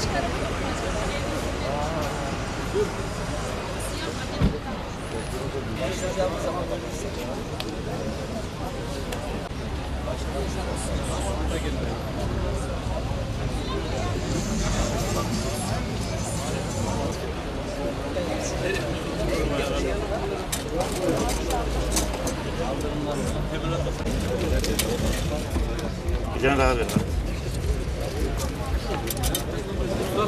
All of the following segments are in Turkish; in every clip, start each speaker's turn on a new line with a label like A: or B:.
A: Başka araba yok mu acaba? Bir tane daha ver.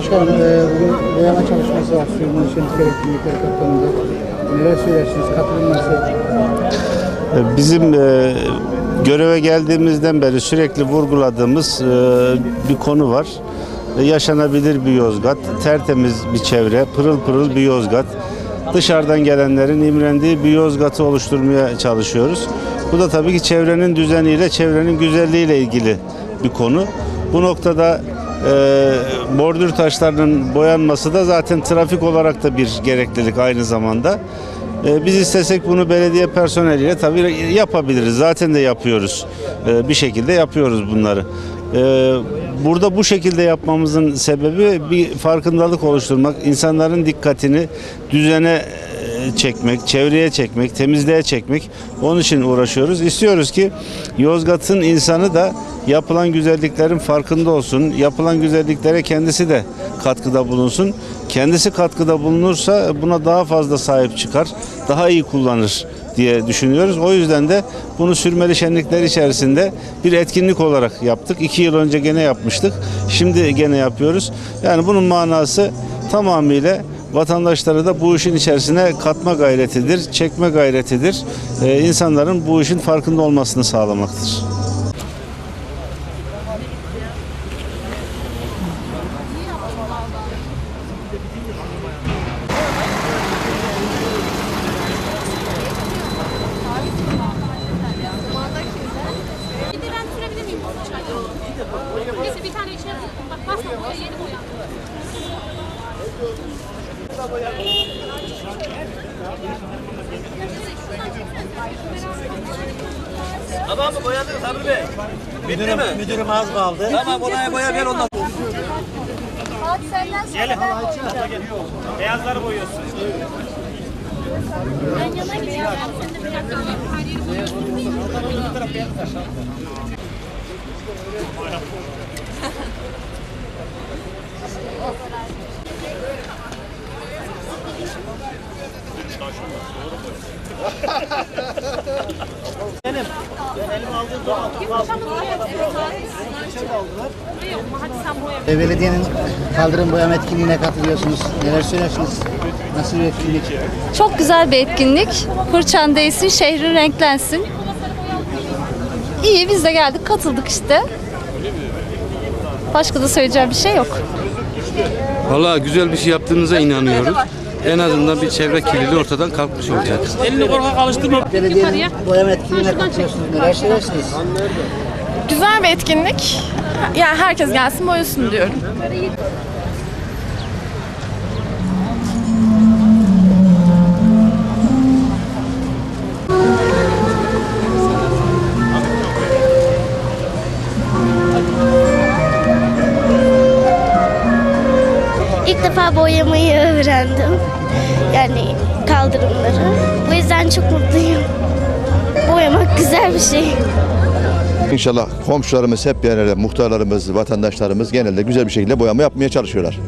B: Başkanım, e, bugün boyama çalışması var. Suyumun şenlikler etkinlikleri kapsamında. Neler söylersiniz? Katılım nasıl?
C: Bizim e, göreve geldiğimizden beri sürekli vurguladığımız e, bir konu var. E, Yaşanabilir bir Yozgat, tertemiz bir çevre, pırıl pırıl bir Yozgat. Dışarıdan gelenlerin imrendiği bir Yozgat'ı oluşturmaya çalışıyoruz. Bu da tabii ki çevrenin düzeniyle, çevrenin güzelliğiyle ilgili bir konu. Bu noktada e, bordür taşlarının boyanması da zaten trafik olarak da bir gereklilik aynı zamanda. E, Biz istesek bunu belediye personeliyle tabii yapabiliriz. Zaten de yapıyoruz. E, Bir şekilde yapıyoruz bunları. E, Burada bu şekilde yapmamızın sebebi bir farkındalık oluşturmak, insanların dikkatini düzene çekmek, çevreye çekmek, temizliğe çekmek. Onun için uğraşıyoruz. İstiyoruz ki Yozgat'ın insanı da yapılan güzelliklerin farkında olsun. Yapılan güzelliklere kendisi de katkıda bulunsun. Kendisi katkıda bulunursa buna daha fazla sahip çıkar, daha iyi kullanır diye düşünüyoruz. O yüzden de bunu sürmeli şenlikler içerisinde bir etkinlik olarak yaptık. İki yıl önce gene yapmıştık. Şimdi gene yapıyoruz. Yani bunun manası tamamıyla vatandaşları da bu işin içerisine katma gayretidir, çekme gayretidir. Ee, insanların bu işin farkında olmasını sağlamaktır.
A: Bir tane içeri bak basma boya yeni boya.
D: Tamam mı boyadınız Sabri Bey? Bitti mi?
E: Müdürüm az kaldı.
D: Tamam oraya boya ver ondan.
A: Fatih senden sonra ben
F: Beyazları boyuyorsun.
A: Ben yana gideceğim. Ben seninle bir dakika alayım. Her yeri boyayalım. Hadi sen boya.
B: E, belediyenin kaldırım boyama etkinliğine katılıyorsunuz. Neler söylersiniz? Nasıl bir etkinlik?
G: Çok güzel bir etkinlik. Fırçan değsin, şehrin renklensin. İyi biz de geldik, katıldık işte. Başka da söyleyeceğim bir şey yok.
H: Valla güzel bir şey yaptığınıza inanıyoruz. En azından bir çevre kirliliği ortadan kalkmış olacak.
D: Elini korkak alıştırma.
B: Belediyenin boyama etkinliğine katılıyorsunuz. Neler söylersiniz?
I: Güzel bir etkinlik. Yani herkes gelsin boyasın diyorum.
J: İlk defa boyamayı öğrendim. Yani kaldırımları. Bu yüzden çok mutluyum. Boyamak güzel bir şey.
K: İnşallah komşularımız hep arada, muhtarlarımız, vatandaşlarımız genelde güzel bir şekilde boyama yapmaya çalışıyorlar.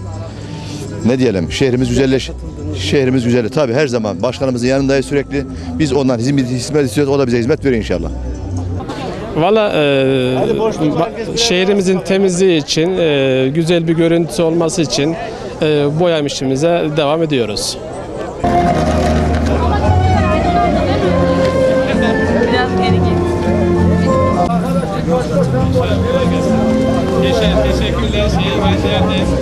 K: Ne diyelim, şehrimiz güzelleş, şehrimiz güzel. Tabii her zaman başkanımızın yanındayız sürekli. Biz ondan hizmet, hizmet istiyoruz, o da bize hizmet veriyor inşallah.
E: Valla e, şehrimizin temizliği için, e, güzel bir görüntüsü olması için ee, boyam işimize devam ediyoruz.
I: Biraz. Teşekkürler.
E: Teşekkürler. Teşekkürler.